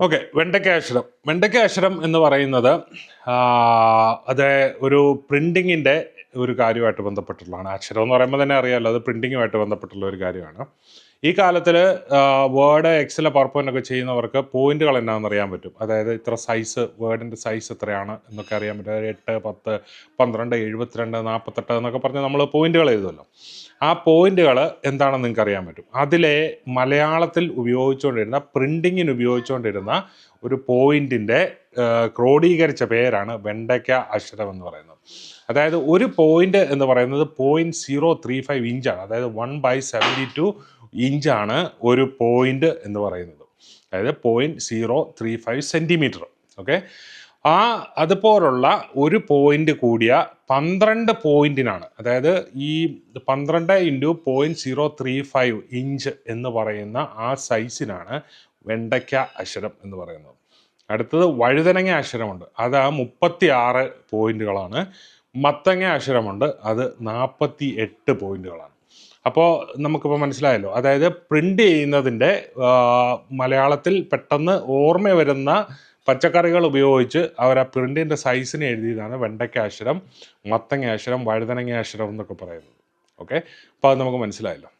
Okay വെണ്ടയ്ക്ക അക്ഷരം. വെണ്ടയ്ക്ക അക്ഷരം എന്ന് പറയുന്നത് അത് ഒരു പ്രിന്റിങ്ങിന്റെ ഒരു കാര്യമായിട്ട് ബന്ധപ്പെട്ടുള്ളതാണ് അക്ഷരം എന്ന് പറയുമ്പോൾ തന്നെ അറിയാമല്ലോ അത് പ്രിന്റിങ്ങുമായിട്ട് ബന്ധപ്പെട്ടുള്ള ഒരു കാര്യമാണ്. ഈ കാലത്തിൽ വേർഡ് എക്സൽ പവർ ഒക്കെ ചെയ്യുന്നവർക്ക് പോയിന്റുകൾ എന്നാണെന്ന് അറിയാൻ പറ്റും. അതായത് ഇത്ര സൈസ് വേർഡിന്റെ സൈസ് എത്രയാണ് എന്നൊക്കെ അറിയാൻ പറ്റും. എട്ട് പത്ത് പന്ത്രണ്ട് എഴുപത്തിരണ്ട് നാൽപ്പത്തെട്ട് എന്നൊക്കെ പറഞ്ഞ് നമ്മൾ പോയിന്റുകൾ എഴുതുമല്ലോ. ആ പോയിന്റുകൾ എന്താണെന്ന് നിങ്ങൾക്ക് അറിയാൻ പറ്റും. അതിലെ മലയാളത്തിൽ ഉപയോഗിച്ചുകൊണ്ടിരുന്ന പ്രിന്റിങ്ങിന് ഉപയോഗിച്ചുകൊണ്ടിരുന്ന ഒരു പോയിന്റിന്റെ ക്രോഡീകരിച്ച പേരാണ് വെണ്ടയ്ക്ക അക്ഷരം എന്ന് പറയുന്നത്. അതായത് ഒരു പോയിന്റ് എന്ന് പറയുന്നത് പോയിന്റ് സീറോ ത്രീ ഫൈവ് ഇഞ്ചാണ് അതായത് വൺ ബൈ സെവന്റി ടു ഇഞ്ചാണ് ഒരു പോയിന്റ് എന്ന് പറയുന്നത്. അതായത് point zero three five centimetre okay ആ അതുപോലുള്ള ഒരു പോയിന്റ് കൂടിയ പന്ത്രണ്ട് പോയിന്റിനാണ് അതായത് ഈ പന്ത്രണ്ട് into point zero three five inch എന്ന് പറയുന്ന ആ സൈസിനാണ് വെണ്ടയ്ക്ക അക്ഷരം എന്ന് പറയുന്നത്. അടുത്തത് വഴുതനങ്ങ അക്ഷരമുണ്ട്. അത് ആ മുപ്പത്തി ആറ് പോയിന്റുകളാണ്. മത്തങ്ങ അക്ഷരമുണ്ട്. അത് നാൽപ്പത്തി എട്ട് പോയിന്റുകളാണ്. അപ്പോൾ നമുക്കിപ്പോൾ മനസ്സിലായല്ലോ. അതായത് പ്രിന്റ് ചെയ്യുന്നതിന്റെ മലയാളത്തിൽ പെട്ടെന്ന് ഓർമ്മ വരുന്ന പച്ചക്കറികൾ ഉപയോഗിച്ച് അവർ ആ പ്രിന്റിന്റെ സൈസിന് എഴുതിയതാണ് വെണ്ടയ്ക്ക അക്ഷരം മത്തങ്ങ അക്ഷരം വഴുതനങ്ങ അക്ഷരം എന്നൊക്കെ പറയുന്നത്. ഓക്കെ? അപ്പോൾ അത് നമുക്ക് മനസ്സിലായല്ലോ.